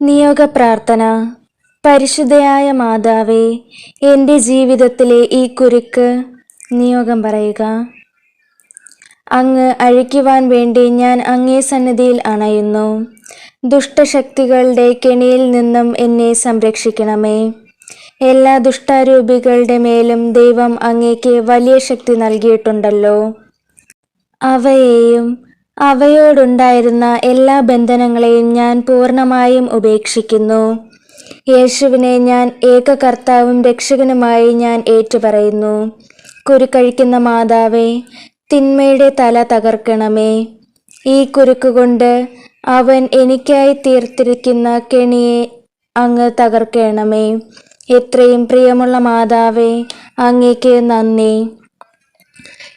നിയോഗ പ്രാർത്ഥന പരിശുദ്ധയായ മാതാവേ എന്റെ ജീവിതത്തിലെ ഈ കുരുക്ക് നിയോഗം പറയുക. അങ്ങ് അഴിക്കുവാൻ വേണ്ടി ഞാൻ അങ്ങേ സന്നിധിയിൽ അണയുന്നു. ദുഷ്ടശക്തികളുടെ കെണിയിൽ നിന്നും എന്നെ സംരക്ഷിക്കണമേ. എല്ലാ ദുഷ്ടാരൂപികളുടെ മേലും ദൈവം അങ്ങേക്ക് വലിയ ശക്തി നൽകിയിട്ടുണ്ടല്ലോ. അവയെയും അവയോടുണ്ടായിരുന്ന എല്ലാ ബന്ധനങ്ങളെയും ഞാൻ പൂർണമായും ഉപേക്ഷിക്കുന്നു. യേശുവിനെ ഞാൻ ഏക കർത്താവും രക്ഷകനുമായി ഞാൻ ഏറ്റുപറയുന്നു. കുരുക്കഴിക്കുന്ന മാതാവേ തിന്മയുടെ തല തകർക്കണമേ. ഈ കുരുക്കുകൊണ്ട് അവൻ എനിക്കായി തീർത്തിരിക്കുന്ന കെണിയെ അങ്ങ് തകർക്കണമേ. എത്രയും പ്രിയമുള്ള മാതാവേ അങ്ങേക്ക് നന്ദി.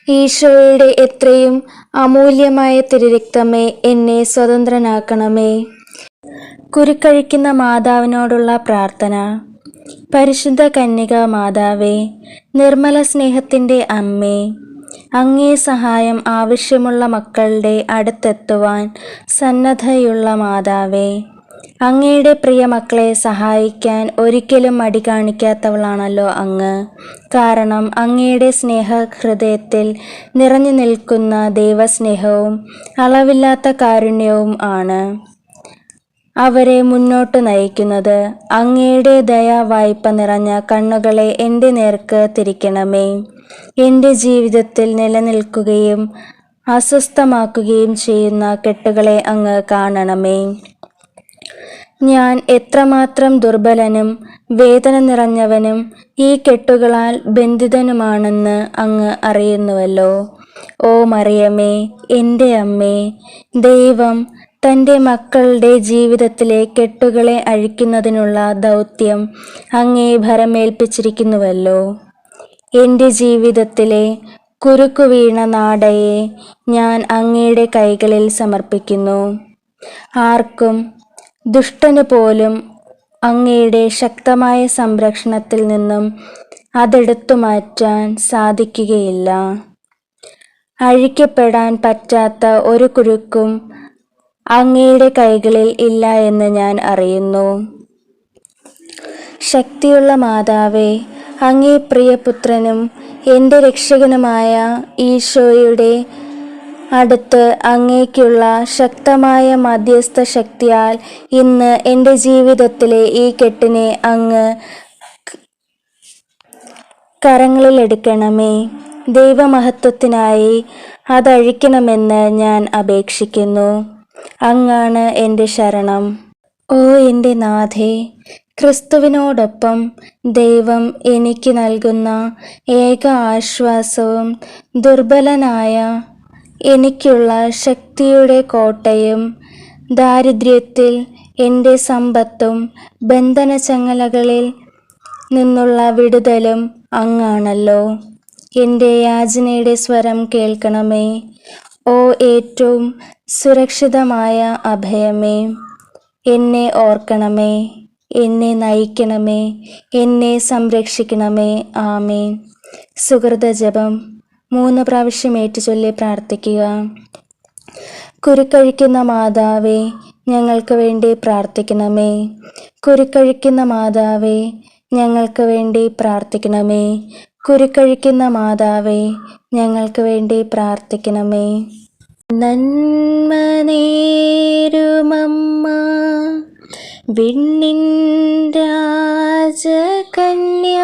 ഈശോയുടെ എത്രയും അമൂല്യമായ തിരുരക്തമേ എന്നെ സ്വതന്ത്രനാക്കണമേ. കുരുക്കഴിക്കുന്ന മാതാവിനോടുള്ള പ്രാർത്ഥന. പരിശുദ്ധ കന്യക മാതാവേ നിർമ്മല സ്നേഹത്തിന്റെ അമ്മേ അങ്ങേ സഹായം ആവശ്യമുള്ള മക്കളുടെ അടുത്തെത്തുവാൻ സന്നദ്ധയുള്ള മാതാവേ. അങ്ങയുടെ പ്രിയ മക്കളെ സഹായിക്കാൻ ഒരിക്കലും മടി കാണിക്കാത്തവളാണല്ലോ അങ്ങ്. കാരണം അങ്ങയുടെ സ്നേഹ ഹൃദയത്തിൽ നിറഞ്ഞു നിൽക്കുന്ന ദൈവസ്നേഹവും അളവില്ലാത്ത കാരുണ്യവും ആണ് അവരെ മുന്നോട്ട് നയിക്കുന്നത്. അങ്ങയുടെ ദയാ വായ്പ നിറഞ്ഞ കണ്ണുകളെ എന്റെ നേർക്ക് തിരിക്കണമേ. എന്റെ ജീവിതത്തിൽ നിലനിൽക്കുകയും അസ്വസ്ഥമാക്കുകയും ചെയ്യുന്ന കെട്ടുകളെ അങ്ങ് കാണണമേ. ഞാൻ എത്രമാത്രം ദുർബലനും വേദന നിറഞ്ഞവനും ഈ കെട്ടുകളാൽ ബന്ധിതനുമാണെന്ന് അങ്ങ് അറിയുന്നുവല്ലോ. ഓ മറിയമേ എന്റെ അമ്മേ ദൈവം തന്റെ മക്കളുടെ ജീവിതത്തിലെ കെട്ടുകളെ അഴിക്കുന്നതിനുള്ള ദൗത്യം അങ്ങേ ഭരമേൽപ്പിച്ചിരിക്കുന്നുവല്ലോ. എന്റെ ജീവിതത്തിലെ കുരുക്കു വീണ നാടയെ ഞാൻ അങ്ങയുടെ കൈകളിൽ സമർപ്പിക്കുന്നു. ആർക്കും ദുഷ്ടന് പോലും അങ്ങയുടെ ശക്തമായ സംരക്ഷണത്തിൽ നിന്നും അതെടുത്തു മാറ്റാൻ സാധിക്കുകയില്ല. അഴിക്കപ്പെടാൻ പറ്റാത്ത ഒരു കുരുക്കും അങ്ങയുടെ കൈകളിൽ ഇല്ല എന്ന് ഞാൻ അറിയുന്നു. ശക്തിയുള്ള മാതാവേ അങ്ങേ പ്രിയപുത്രനും എന്റെ രക്ഷകനുമായ ഈശോയുടെ അടുത്ത് അങ്ങേക്കുള്ള ശക്തമായ മധ്യസ്ഥ ശക്തിയാൽ ഇന്ന് എന്റെ ജീവിതത്തിലെ ഈ കെട്ടിനെ അങ്ങ് കരങ്ങളിലെടുക്കണമേ ദൈവമഹത്വത്തിനായി അതഴിക്കണമെന്ന് ഞാൻ അപേക്ഷിക്കുന്നു. അങ്ങാണ് എന്റെ ശരണം. ഓ എന്റെ നാഥേ ക്രിസ്തുവിനോടൊപ്പം ദൈവം എനിക്ക് നൽകുന്ന ഏക ആശ്വാസവും ദുർബലനായ എനിക്കുള്ള ശക്തിയുടെ കോട്ടയും ദാരിദ്ര്യത്തിൽ എന്റെ സമ്പത്തും ബന്ധനചങ്ങലകളിൽ നിന്നുള്ള വിടുതലും അങ്ങാണല്ലോ. എന്റെ യാചനയുടെ സ്വരം കേൾക്കണമേ. ഓ ഏറ്റവും സുരക്ഷിതമായ അഭയമേ. എന്നെ ഓർക്കണമേ. എന്നെ നയിക്കണമേ. എന്നെ സംരക്ഷിക്കണമേ. ആമേൻ. സുഹൃത ജപം. മൂന്ന് പ്രാവശ്യം ഏറ്റുചൊല്ലി പ്രാർത്ഥിക്കുക. കുരുക്കഴിക്കുന്ന മാതാവേ ഞങ്ങൾക്ക് വേണ്ടി പ്രാർത്ഥിക്കണമേ. കുരുക്കഴിക്കുന്ന മാതാവേ ഞങ്ങൾക്ക് വേണ്ടി പ്രാർത്ഥിക്കണമേ. കുരുക്കഴിക്കുന്ന മാതാവേ ഞങ്ങൾക്ക് വേണ്ടി പ്രാർത്ഥിക്കണമേ. നന്മനേരുമമ്മ വിണ്ണിൻ രാജകന്യ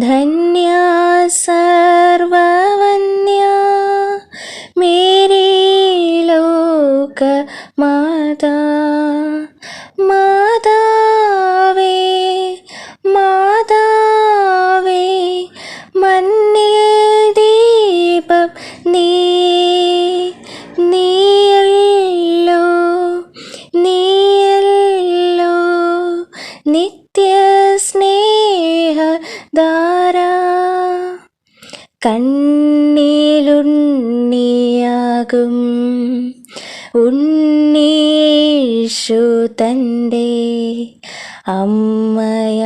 धन्या सर्ववन्या मे लोक माता माता കണ്ണിലുണ്ണിയാകും ഉണ്ണീഷു തൻ്റെ അമ്മയായ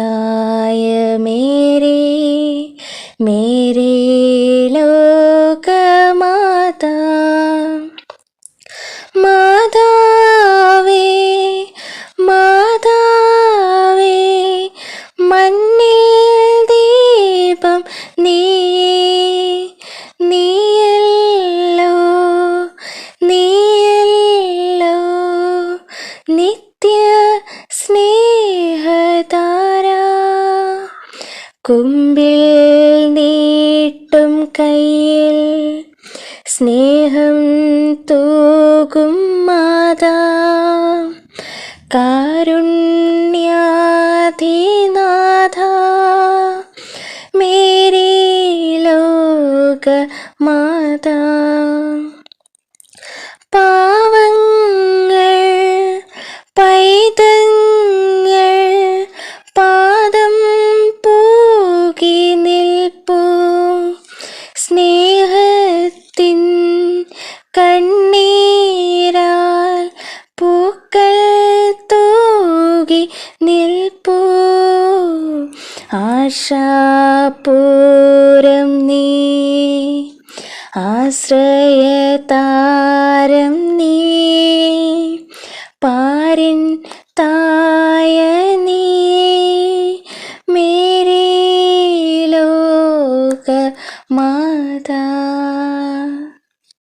നിത്യ സ്നേഹതാര കുമ്പിൽ നീട്ടും കയ്യിൽ സ്നേഹം തൂകും മാതാ. കാരുണ്യാധിനാഥ മേരി ലോക മാതാ പാവങ്ങൾ ആശാപൂരം നീ ആശ്രയതാരം നീ പാരിൻ തായ